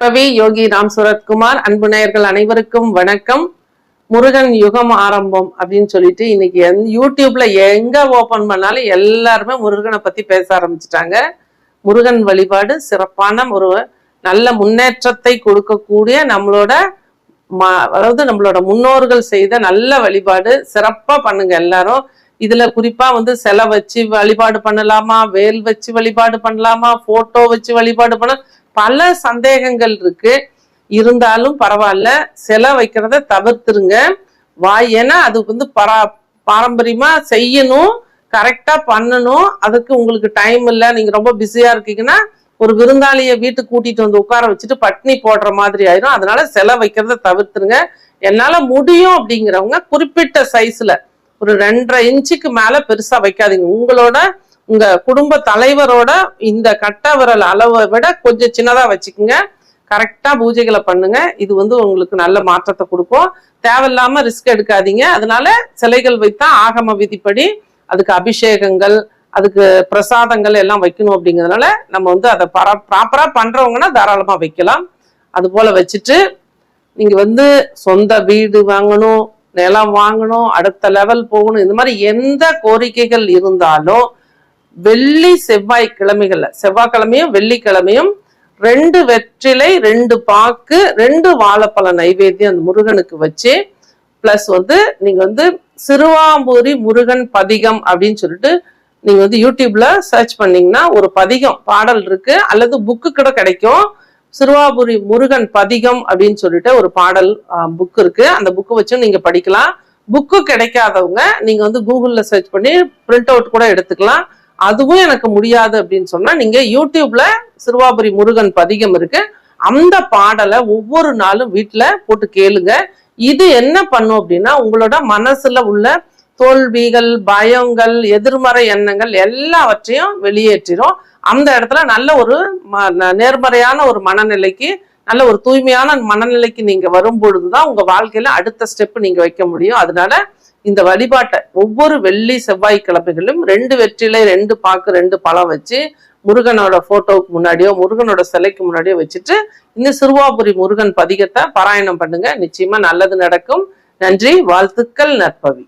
நற்பவி யோகி ராம் சுரத்குமார் அன்பு நேயர்கள் அனைவருக்கும் வணக்கம். முருகன் யுகம் ஆரம்பம் அப்படின்னு சொல்லிட்டு இன்னைக்கு எந்த- யூடியூப்ல எங்க ஓபன் பண்ணாலும் எல்லாருமே முருகனை பத்தி பேச ஆரம்பிச்சிட்டாங்க. முருகன் வழிபாடு சிறப்பான ஒரு நல்ல முன்னேற்றத்தை கொடுக்கக்கூடிய நம்மளோட அதாவது நம்மளோட முன்னோர்கள் செய்த நல்ல வழிபாடு சிறப்பா பண்ணுங்க எல்லாரும். இதுல குறிப்பா வந்து சிலை வச்சு வழிபாடு பண்ணலாமா வேல் வச்சு வழிபாடு பண்ணலாமா போட்டோ வச்சு வழிபாடு பண்ண பல சந்தேகங்கள் இருக்கு. இருந்தாலும் பரவாயில்ல சிலை வைக்கிறத தவிர்த்துருங்க. வாய் ஏன்னா அது வந்து பரா பாரம்பரியமா செய்யணும் கரெக்டா பண்ணணும். அதுக்கு உங்களுக்கு டைம் இல்லை. நீங்க ரொம்ப பிஸியா இருக்கீங்கன்னா ஒரு விருந்தாளியை வீட்டுக்கு கூட்டிட்டு வந்து உட்கார வச்சுட்டு பட்னி போடுற மாதிரி ஆயிரும். அதனால சிலை வைக்கிறத தவிர்த்துருங்க. என்னால முடியும் அப்படிங்கிறவங்க குறிப்பிட்ட சைஸ்ல ஒரு ரெண்டரை இன்ச்சுக்கு மேல பெருசா வைக்காதீங்க. உங்களோட உங்க குடும்ப தலைவரோட இந்த கட்ட விரல் அளவை விட கொஞ்சம் சின்னதா வச்சுக்கோங்க. கரெக்டா பூஜைகளை பண்ணுங்க. இது வந்து உங்களுக்கு நல்ல மாற்றத்தை கொடுக்கும். தேவையில்லாம ரிஸ்க் எடுக்காதீங்க. அதனால சிலைகள் வைத்தா ஆகம விதிப்படி அதுக்கு அபிஷேகங்கள் அதுக்கு பிரசாதங்கள் எல்லாம் வைக்கணும் அப்படிங்கிறதுனால நம்ம வந்து அதை பரா ப்ராப்பரா பண்றவங்கன்னா தாராளமா வைக்கலாம். அது போல வச்சுட்டு நீங்க வந்து சொந்த வீடு வாங்கணும் நிலம் வாங்கணும் அடுத்த லெவல் போகணும். இந்த மாதிரி எந்த கோரிக்கைகள் இருந்தாலும் வெள்ளி செவ்வாய் கிழமைகள்ல செவ்வாய்க்கிழமையும் வெள்ளிக்கிழமையும் ரெண்டு வெற்றிலை ரெண்டு பாக்கு ரெண்டு வாழைப்பழ நைவேத்தியம் அந்த முருகனுக்கு வச்சு பிளஸ் வந்து நீங்க வந்து சிறுவாம்பூரி முருகன் பதிகம் அப்படின்னு சொல்லிட்டு நீங்க வந்து யூடியூப்ல சர்ச் பண்ணீங்கன்னா ஒரு பதிகம் பாடல் இருக்கு. அல்லது புக்கு கூட கிடைக்கும். சிறுவாபுரி முருகன் பதிகம் அப்படின்னு சொல்லிட்டு ஒரு பாடல் புக் இருக்கு. அந்த புக்கு வச்சும் நீங்க படிக்கலாம். புக்கு கிடைக்காதவங்க நீங்க வந்து கூகுள்ல சர்ச் பண்ணி பிரிண்ட் அவுட் கூட எடுத்துக்கலாம். அதுவும் எனக்கு முடியாது அப்படின்னு சொன்னா நீங்க யூடியூப்ல சிறுவாபுரி முருகன் பதிகம் இருக்கு. அந்த பாடலை ஒவ்வொரு நாளும் வீட்டுல போட்டு கேளுங்க. இது என்ன பண்ணும் அப்படின்னா உங்களோட மனசுல உள்ள தோல்விகள் பயங்கள் எதிர்மறை எண்ணங்கள் எல்லாவற்றையும் வெளியேற்றிடும் அந்த இடத்துல நல்ல ஒரு ம- ந- நேர்மறையான ஒரு மனநிலைக்கு நல்ல ஒரு தூய்மையான மனநிலைக்கு நீங்க வரும் பொழுதுதான் உங்க வாழ்க்கையில அடுத்த ஸ்டெப் நீங்க வைக்க முடியும். அதனால இந்த வழிபாட்டை ஒவ்வொரு வெள்ளி செவ்வாய் கிழமைகளும் ரெண்டு வெற்றிலை ரெண்டு பாக்கு ரெண்டு பழம் வச்சு முருகனோட போட்டோவுக்கு முன்னாடியோ முருகனோட சிலைக்கு முன்னாடியோ வச்சுட்டு இந்த சிறுவாபுரி முருகன் பதிகத்தை பாராயணம் பண்ணுங்க. நிச்சயமா நல்லது நடக்கும். நன்றி வாழ்த்துக்கள் நற்பவி.